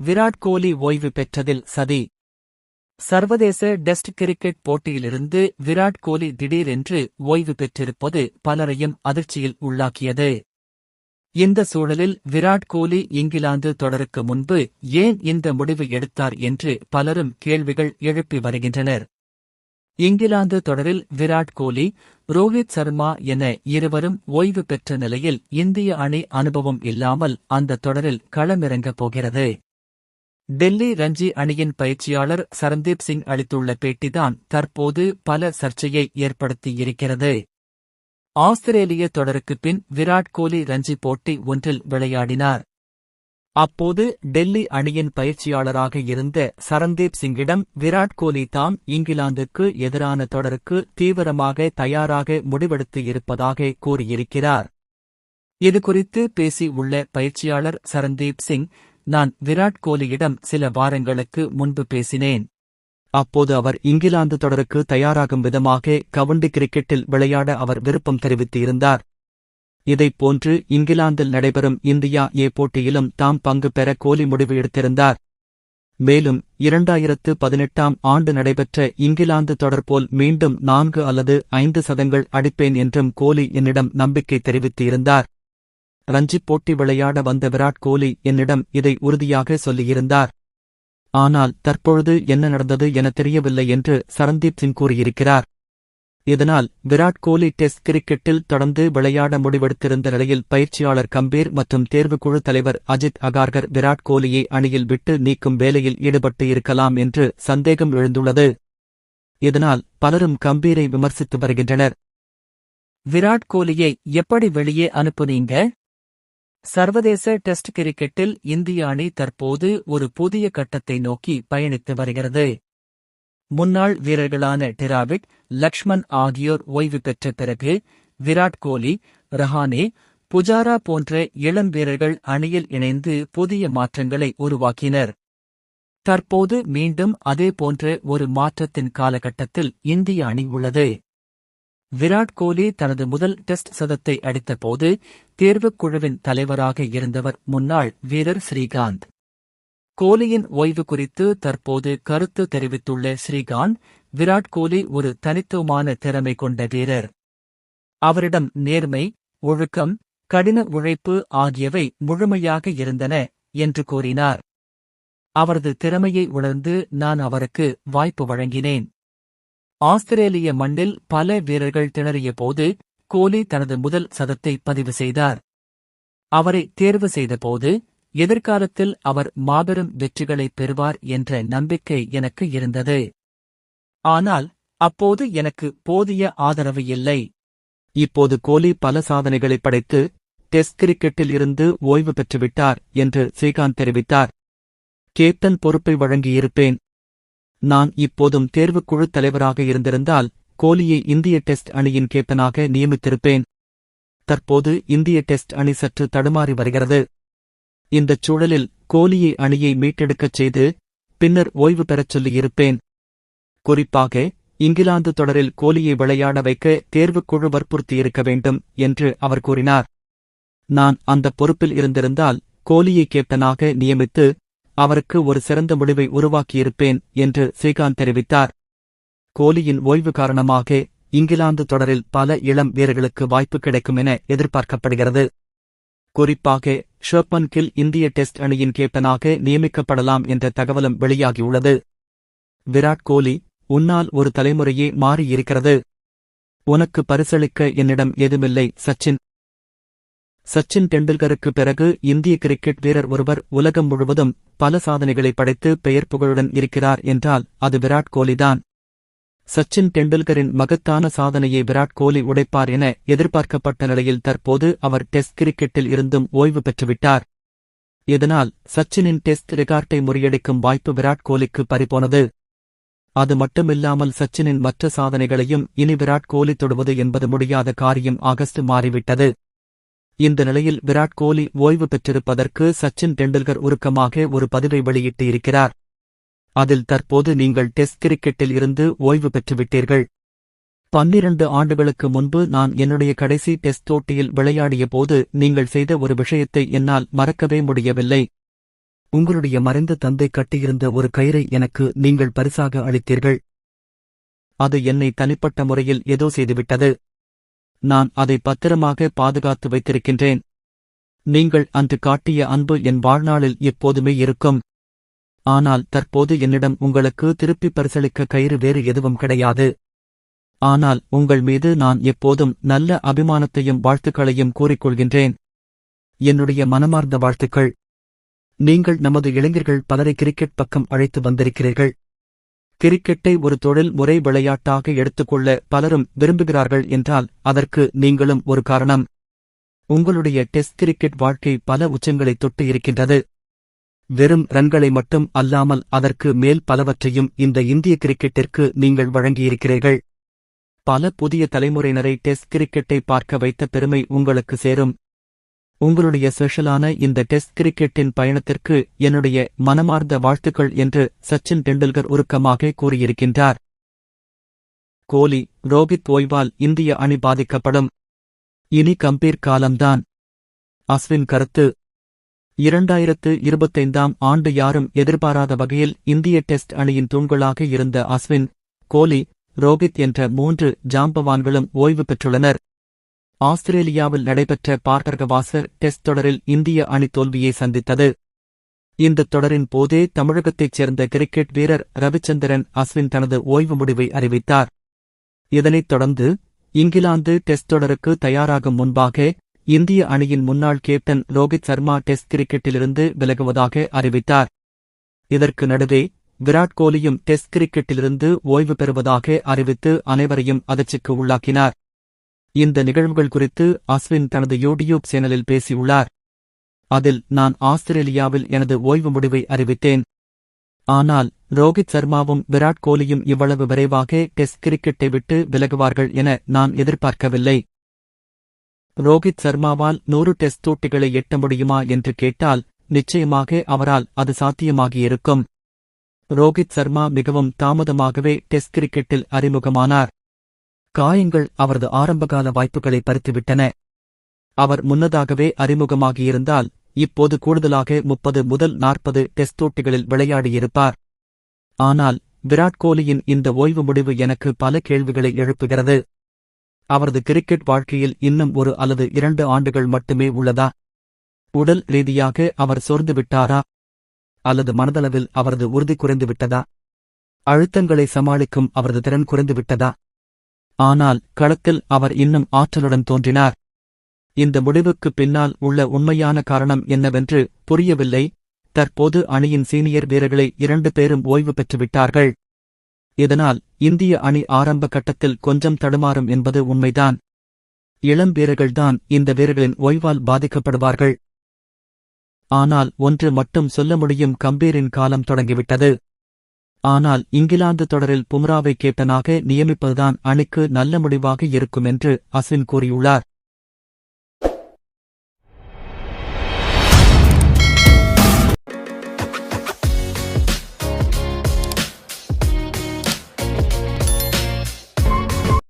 விராட் கோலி ஓய்வு பெற்றதில் சதி. சர்வதேச டெஸ்ட் கிரிக்கெட் போட்டியிலிருந்து விராட் கோலி திடீரென்று ஓய்வு பெற்றிருப்பது பலரையும் அதிர்ச்சியில் உள்ளாக்கியது. இந்த சூழலில் விராட் கோலி இங்கிலாந்து தொடருக்கு முன்பு ஏன் இந்த முடிவு எடுத்தார் என்று பலரும் கேள்விகள் எழுப்பி வருகின்றனர். இங்கிலாந்து தொடரில் விராட் கோலி ரோஹித் சர்மா என இருவரும் ஓய்வு பெற்ற நிலையில் இந்திய அணி அனுபவம் இல்லாமல் அந்த தொடரில் களமிறங்கப் போகிறது. டெல்லி ரஞ்சி அணியின் பயிற்சியாளர் சரந்தீப் சிங் அளித்துள்ள பேட்டிதான் தற்போது பல சர்ச்சையை ஏற்படுத்தியிருக்கிறது. ஆஸ்திரேலிய தொடருக்குப் பின் விராட் கோலி ரஞ்சி போட்டி ஒன்றில் விளையாடினார். அப்போது டெல்லி அணியின் பயிற்சியாளராக இருந்த சரந்தீப் சிங்கிடம் விராட் கோலி தாம் இங்கிலாந்துக்கு எதிரான தொடருக்கு தீவிரமாக தயாராக முடிவெடுத்து இருப்பதாக கூறியிருக்கிறார். இதுகுறித்து பேசியுள்ள பயிற்சியாளர் சரந்தீப் சிங் நான் விராட் கோலியிடம் சில வாரங்களுக்கு முன்பு பேசினேன். அப்போது அவர் இங்கிலாந்து தொடருக்கு தயாராகும் விதமாக கவுண்டி கிரிக்கெட்டில் விளையாட அவர் விருப்பம் தெரிவித்திருந்தார். இதைப் போன்று இங்கிலாந்தில் நடைபெறும் இந்தியா ஏ போட்டியிலும் தாம் பங்கு பெற கோலி முடிவு எடுத்திருந்தார். மேலும் இரண்டாயிரத்து பதினெட்டாம் ஆண்டு நடைபெற்ற இங்கிலாந்து தொடர் போல் மீண்டும் நான்கு அல்லது ஐந்து சதங்கள் அடிப்பேன் என்றும் கோலி என்னிடம் நம்பிக்கை தெரிவித்திருந்தார். ரஞ்சிப் போட்டி விளையாட வந்த விராட் கோலி என்னிடம் இதை உறுதியாக சொல்லியிருந்தார். ஆனால் தற்பொழுது என்ன நடந்தது என தெரியவில்லை என்று சரந்தீப் சிங் கூறியிருக்கிறார். இதனால் விராட் கோலி டெஸ்ட் கிரிக்கெட்டில் தொடர்ந்து விளையாட முடிவெடுத்திருந்த நிலையில் பயிற்சியாளர் கம்பீர் மற்றும் தேர்வுக்குழு தலைவர் அஜித் அகார்கர் விராட் கோலியை அணியில் விட்டு நீக்கும் வேலையில் ஈடுபட்டு இருக்கலாம் என்று சந்தேகம் எழுந்துள்ளது. இதனால் பலரும் கம்பீரை விமர்சித்து வருகின்றனர். விராட் கோலியை எப்படி வெளியே அனுப்புனீங்க? சர்வதேச டெஸ்ட் கிரிக்கெட்டில் இந்திய அணி தற்போது ஒரு புதிய கட்டத்தை நோக்கி பயணித்து வருகிறது. முன்னாள் வீரர்களான டிராவிட் லக்ஷ்மண் ஆகியோர் ஓய்வு பெற்ற பிறகு விராட் கோலி ரஹானே புஜாரா போன்ற இளம் வீரர்கள் அணியில் இணைந்து புதிய மாற்றங்களை உருவாக்கினர். தற்போது மீண்டும் அதே போன்ற ஒரு மாற்றத்தின் காலகட்டத்தில் இந்திய அணி உள்ளது. விராட் கோலி தனது முதல் டெஸ்ட் சதத்தை அடித்தபோது தேர்வுக் குழுவின் தலைவராக இருந்தவர் முன்னாள் வீரர் ஸ்ரீகாந்த். கோலியின் ஓய்வு குறித்து தற்போது கருத்து தெரிவித்துள்ள ஸ்ரீகாந்த் விராட் கோலி ஒரு தனித்துவமான திறமை கொண்ட வீரர். அவரிடம் நேர்மை ஒழுக்கம் கடின உழைப்பு ஆகியவை முழுமையாக இருந்தன என்று கூறினார். அவரது திறமையை உணர்ந்து நான் அவருக்கு வாய்ப்பு வழங்கினேன். ஆஸ்திரேலிய மண்ணில் பல வீரர்கள் திணறிய போது கோலி தனது முதல் சதத்தை பதிவு செய்தார். அவரை தேர்வு செய்தபோது எதிர்காலத்தில் அவர் மாபெரும் வெற்றிகளை பெறுவார் என்ற நம்பிக்கை எனக்கு இருந்தது. ஆனால் அப்போது எனக்கு போதிய ஆதரவு இல்லை. இப்போது கோலி பல சாதனைகளை படைத்து டெஸ்ட் கிரிக்கெட்டில் இருந்து ஓய்வு பெற்றுவிட்டார் என்று ஸ்ரீகாந்த் தெரிவித்தார். கேப்டன் பொறுப்பை வழங்கியிருப்பேன். நான் இப்போதும் தேர்வுக்குழு தலைவராக இருந்திருந்தால் கோலியை இந்திய டெஸ்ட் அணியின் கேப்டனாக நியமித்திருப்பேன். தற்போது இந்திய டெஸ்ட் அணி சற்று தடுமாறி வருகிறது. இந்தச் சூழலில் கோலியை அணியை மீட்டெடுக்கச் செய்து பின்னர் ஓய்வு பெறச் சொல்லியிருப்பேன். குறிப்பாக இங்கிலாந்து தொடரில் கோலியை விளையாட வைக்க தேர்வுக்குழு வற்புறுத்தியிருக்க வேண்டும் என்று அவர் கூறினார். நான் அந்த பொறுப்பில் இருந்திருந்தால் கோலியை கேப்டனாக நியமித்து அவருக்கு ஒரு சிறந்த முடிவை உருவாக்கியிருப்பேன் என்று ஸ்ரீகாந்த் தெரிவித்தார். கோலியின் ஓய்வு காரணமாக இங்கிலாந்து தொடரில் பல இளம் வீரர்களுக்கு வாய்ப்பு கிடைக்கும் என எதிர்பார்க்கப்படுகிறது. குறிப்பாக ஷோப்மன் கில் இந்திய டெஸ்ட் அணியின் கேப்டனாக நியமிக்கப்படலாம் என்ற தகவலும் வெளியாகியுள்ளது. விராட் கோலி உன்னால் ஒரு தலைமுறையே மாறியிருக்கிறது. உனக்கு பரிசளிக்க என்னிடம் எதுமில்லை சச்சின். சச்சின் டெண்டுல்கருக்கு பிறகு இந்திய கிரிக்கெட் வீரர் ஒருவர் உலகம் முழுவதும் பல சாதனைகளை படைத்து பெயர் புகழுடன் இருக்கிறார் என்றால் அது விராட் கோலிதான். சச்சின் டெண்டுல்கரின் மகத்தான சாதனையை விராட் கோலி உடைப்பார் என எதிர்பார்க்கப்பட்ட நிலையில் தற்போது அவர் டெஸ்ட் கிரிக்கெட்டில் இருந்தும் ஓய்வு பெற்றுவிட்டார். இதனால் சச்சினின் டெஸ்ட் ரெக்கார்டை முறியடிக்கும் வாய்ப்பு விராட் கோலிக்கு பறிபோனது. அது மட்டுமில்லாமல் சச்சினின் மற்ற சாதனைகளையும் இனி விராட் கோலி தொடுவது என்பது முடியாத காரியம் ஆகஸ்ட் மாறிவிட்டது. இந்த நிலையில் விராட் கோலி ஓய்வு பெற்றிருப்பதற்கு சச்சின் டெண்டுல்கர் உருக்கமாக ஒரு பதிவை வெளியிட்டு இருக்கிறார் அதில் தற்போது நீங்கள் டெஸ்ட் கிரிக்கெட்டில் இருந்து ஓய்வு பெற்றுவிட்டீர்கள். பன்னிரண்டு ஆண்டுகளுக்கு முன்பு நான் என்னுடைய கடைசி டெஸ்ட் போட்டியில் விளையாடிய போது நீங்கள் செய்த ஒரு விஷயத்தை என்னால் மறக்கவே முடியவில்லை. உங்களுடைய மறைந்த தந்தை கட்டியிருந்த ஒரு கயிறை எனக்கு நீங்கள் பரிசாக அளித்தீர்கள். அது என்னை தனிப்பட்ட முறையில் ஏதோ செய்துவிட்டது. நான் அதை பத்திரமாக பாதுகாத்து வைத்திருக்கின்றேன். நீங்கள் அன்று காட்டிய அன்பு என் வாழ்நாளில் எப்போதுமே இருக்கும். ஆனால் தற்போது என்னிடம் உங்களுக்கு திருப்பி பரிசளிக்க கயிறு வேறு எதுவும் கிடையாது. ஆனால் உங்கள் மீது நான் எப்போதும் நல்ல அபிமானத்தையும் வாழ்த்துக்களையும் கூறிக்கொள்கின்றேன். என்னுடைய மனமார்ந்த வாழ்த்துக்கள். நீங்கள் நமது இளைஞர்கள் பலரை கிரிக்கெட் பக்கம் அழைத்து வந்திருக்கிறீர்கள். கிரிக்கெட்டை ஒரு தொழில் முறை விளையாட்டாக எடுத்துக்கொள்ள பலரும் விரும்புகிறார்கள் என்றால் அதற்கு நீங்களும் ஒரு காரணம். உங்களுடைய டெஸ்ட் கிரிக்கெட் வாழ்க்கை பல உச்சங்களை தொட்டு இருக்கின்றது. வெறும் ரன்களை மட்டும் அல்லாமல் அதற்கு மேல் பலவற்றையும் இந்த இந்திய கிரிக்கெட்டிற்கு நீங்கள் வழங்கியிருக்கிறீர்கள். பல புதிய தலைமுறையினரை டெஸ்ட் கிரிக்கெட்டை பார்க்க வைத்த பெருமை உங்களுக்கு சேரும். உங்களுடைய ஸ்பெஷலான இந்த டெஸ்ட் கிரிக்கெட்டின் பயணத்திற்கு என்னுடைய மனமார்ந்த வாழ்த்துக்கள் என்று சச்சின் டெண்டுல்கர் உருக்கமாக கூறியிருக்கின்றார். கோலி ரோஹித் ஓய்வால் இந்திய அணி பாதிக்கப்படும். இனி கம்பீர் காலம்தான். அஸ்வின் கருத்து. இரண்டாயிரத்து இருபத்தைந்தாம் ஆண்டு யாரும் எதிர்பாராத வகையில் இந்திய டெஸ்ட் அணியின் தூண்களாக இருந்த அஸ்வின் கோலி ரோஹித் என்ற மூன்று ஜாம்பவான்களும் ஓய்வு பெற்றுள்ளனர். ஆஸ்திரேலியாவில் நடைபெற்ற பார்க்கர்கவாசர் டெஸ்ட் தொடரில் இந்திய அணி தோல்வியை சந்தித்தது. இந்த தொடரின் போதே தமிழகத்தைச் சேர்ந்த கிரிக்கெட் வீரர் ரவிச்சந்திரன் அஸ்வின் தனது ஓய்வு முடிவை அறிவித்தார். இதனைத் தொடர்ந்து இங்கிலாந்து டெஸ்ட் தொடருக்கு தயாராகும் முன்பாக இந்திய அணியின் முன்னாள் கேப்டன் ரோஹித் சர்மா டெஸ்ட் கிரிக்கெட்டிலிருந்து விலகுவதாக அறிவித்தார். இதற்கு நடுவே விராட் கோலியும் டெஸ்ட் கிரிக்கெட்டிலிருந்து ஓய்வு பெறுவதாக அறிவித்து அனைவரையும் அதிர்ச்சிக்கு உள்ளாக்கினார். இந்த நிகழ்வுகள் குறித்து அஸ்வின் தனது யூடியூப் சேனலில் பேசியுள்ளார். அதில் நான் ஆஸ்திரேலியாவில் எனது ஓய்வு முடிவை அறிவித்தேன். ஆனால் ரோஹித் சர்மாவும் விராட் கோலியும் இவ்வளவு விரைவாக டெஸ்ட் கிரிக்கெட்டை விட்டு விலகுவார்கள் என நான் எதிர்பார்க்கவில்லை. ரோஹித் சர்மாவால் நூறு டெஸ்ட் தூட்டிகளை எட்ட முடியுமா என்று கேட்டால் நிச்சயமாக அவரால் அது சாத்தியமாகியிருக்கும். ரோஹித் சர்மா மிகவும் தாமதமாகவே டெஸ்ட் கிரிக்கெட்டில் அறிமுகமானார். காயங்கள் அவரது ஆரம்பகால வாய்ப்புகளை பறித்துவிட்டன. அவர் முன்னதாகவே அறிமுகமாகியிருந்தால் இப்போது கூடுதலாக முப்பது முதல் நாற்பது டெஸ்ட் போட்டிகளில் விளையாடியிருப்பார். ஆனால் விராட் கோலியின் இந்த ஓய்வு முடிவு எனக்கு பல கேள்விகளை எழுப்புகிறது. அவரது கிரிக்கெட் வாழ்க்கையில் இன்னும் ஒரு அல்லது இரண்டு ஆண்டுகள் மட்டுமே உள்ளதா? உடல் ரீதியாக அவர் சோர்ந்து விட்டாரா? அல்லது மனதளவில் அவரது உறுதி குறைந்து விட்டதா அழுத்தங்களை சமாளிக்கும் அவரது திறன் குறைந்து விட்டதா ஆனால் களத்தில் அவர் இன்னும் ஆற்றலுடன் தோன்றினார். இந்த முடிவுக்கு பின்னால் உள்ள உண்மையான காரணம் என்னவென்று புரியவில்லை. தற்போது அணியின் சீனியர் வீரர்களை இரண்டு பேரும் ஓய்வு பெற்றுவிட்டார்கள். இதனால் இந்திய அணி ஆரம்ப கட்டத்தில் கொஞ்சம் தடுமாறும் என்பது உண்மைதான். இளம் வீரர்கள்தான் இந்த வீரர்களின் ஓய்வால் பாதிக்கப்படுவார்கள். ஆனால் ஒன்று மட்டும் சொல்ல முடியும் கம்பீரின் காலம் தொடங்கிவிட்டது. ஆனால் இங்கிலாந்து தொடரில் பும்ராவை கேப்டனாக நியமிப்பதுதான் அணிக்கு நல்ல முடிவாக இருக்கும் என்று அஸ்வின் கூறியுள்ளார்.